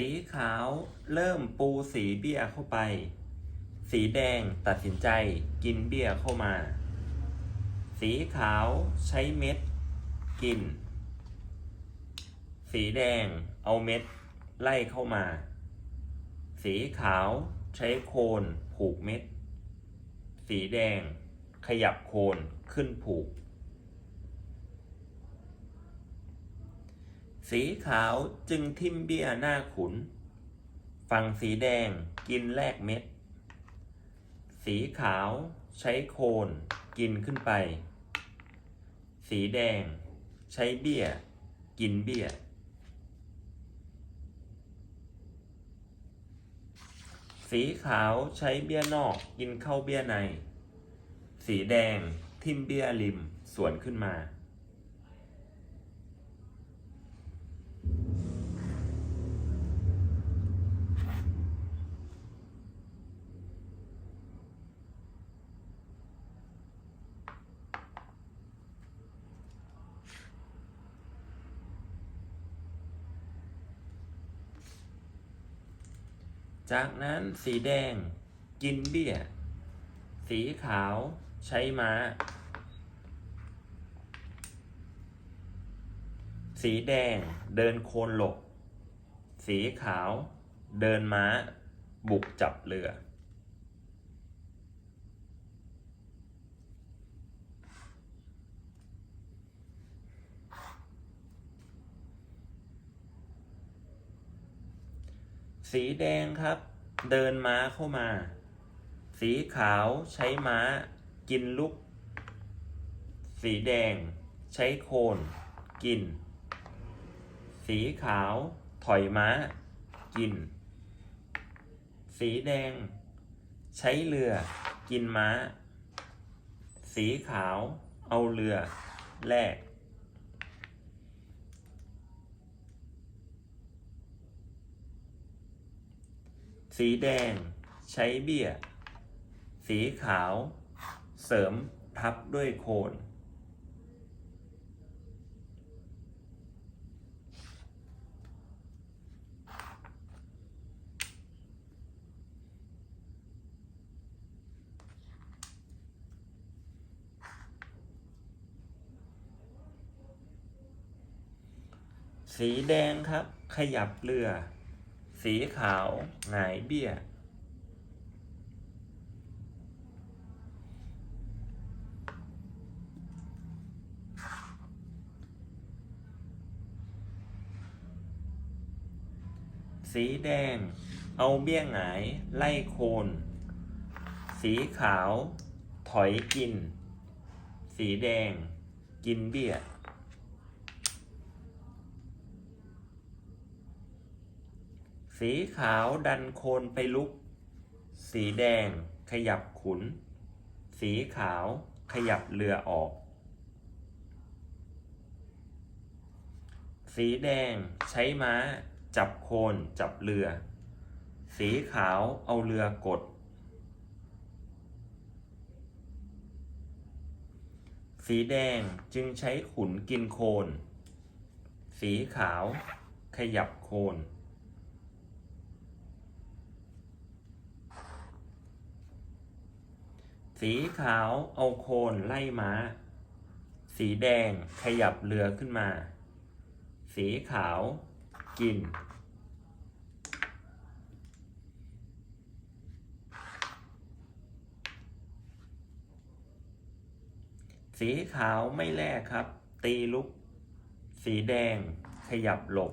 สีขาวเริ่มปูสีเบี้ยเข้าไป สีแดงตัดสินใจกินเบี้ยเข้ามา สีขาวใช้เม็ด กิน สีแดงเอาเม็ด ไล่เข้ามา สีขาวใช้โคนผูกเม็ด สีแดงขยับโคนขึ้นผูก สีขาวจึงทิมเบี้ยหน้าขุน ฝั่งสีแดงกินแลกเม็ด สีขาวใช้โคนกินขึ้นไป สีแดงใช้เบี้ย กินเบี้ย สีขาวใช้เบี้ยนอกกินเข้าเบี้ยใน สีแดงทิมเบี้ยริมสวนขึ้นมา จากนั้นสีแดงกินเบี้ย สีขาวใช้ม้า สีแดงเดินโคนหลบสีขาวเดินม้า บุกจับเรือ สีแดงครับ เดินม้าเข้ามา สีขาวใช้ม้า กินลุก สีแดง ใช้โคน กิน สีขาวถอยม้า กิน สีแดง ใช้เรือ กินม้า สีขาวเอาเรือแลก สีแดง ใช้เบี้ย สีขาว เสริมทับด้วยโคน สีแดงครับ ขยับเรือ สีขาวหงายเบี้ย สีแดง เอาเบี้ยหงายไล่โคน สีขาว ถอยกิน สีแดง กินเบี้ย สีขาวดันโคนไปลุก สีแดงขยับขุน สีขาวขยับเรือออก สีแดงใช้ม้า จับโคนจับเรือ สีขาวเอาเรือกด สีแดงจึงใช้ขุนกินโคน สีขาวขยับโคน สีขาวเอาโคนไล่ม้า สีแดงขยับเรือขึ้นมา สีขาวกิน สีขาวไม่แลกครับ ตีลุก สีแดงขยับหลบ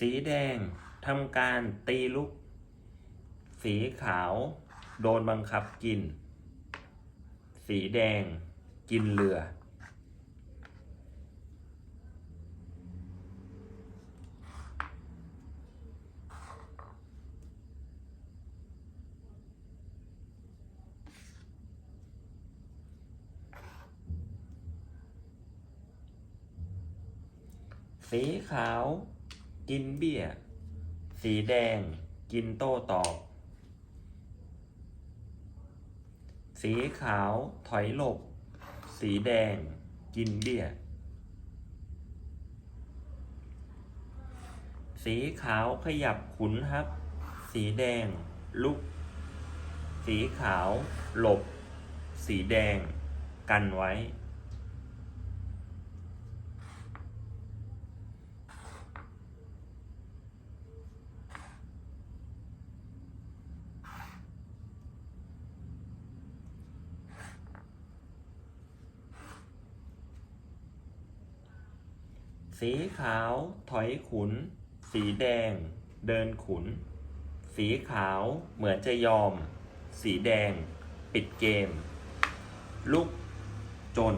สีแดงทำการตีลุก สีขาว โดนบังคับกิน สีแดงกินเรือสสีขาว กินเบี้ย สีแดง กินโต้ตอบ สีขาวถอยหลบ สีแดง กินเบี้ย สีขาวขยับขุนครับ สีแดง ลุก สีขาว หลบ สีแดง กันไว้ สีขาว ถอยขุน สีแดง เดินขุน สีขาวเหมือนจะยอม สีแดง ปิดเกม ลุกจน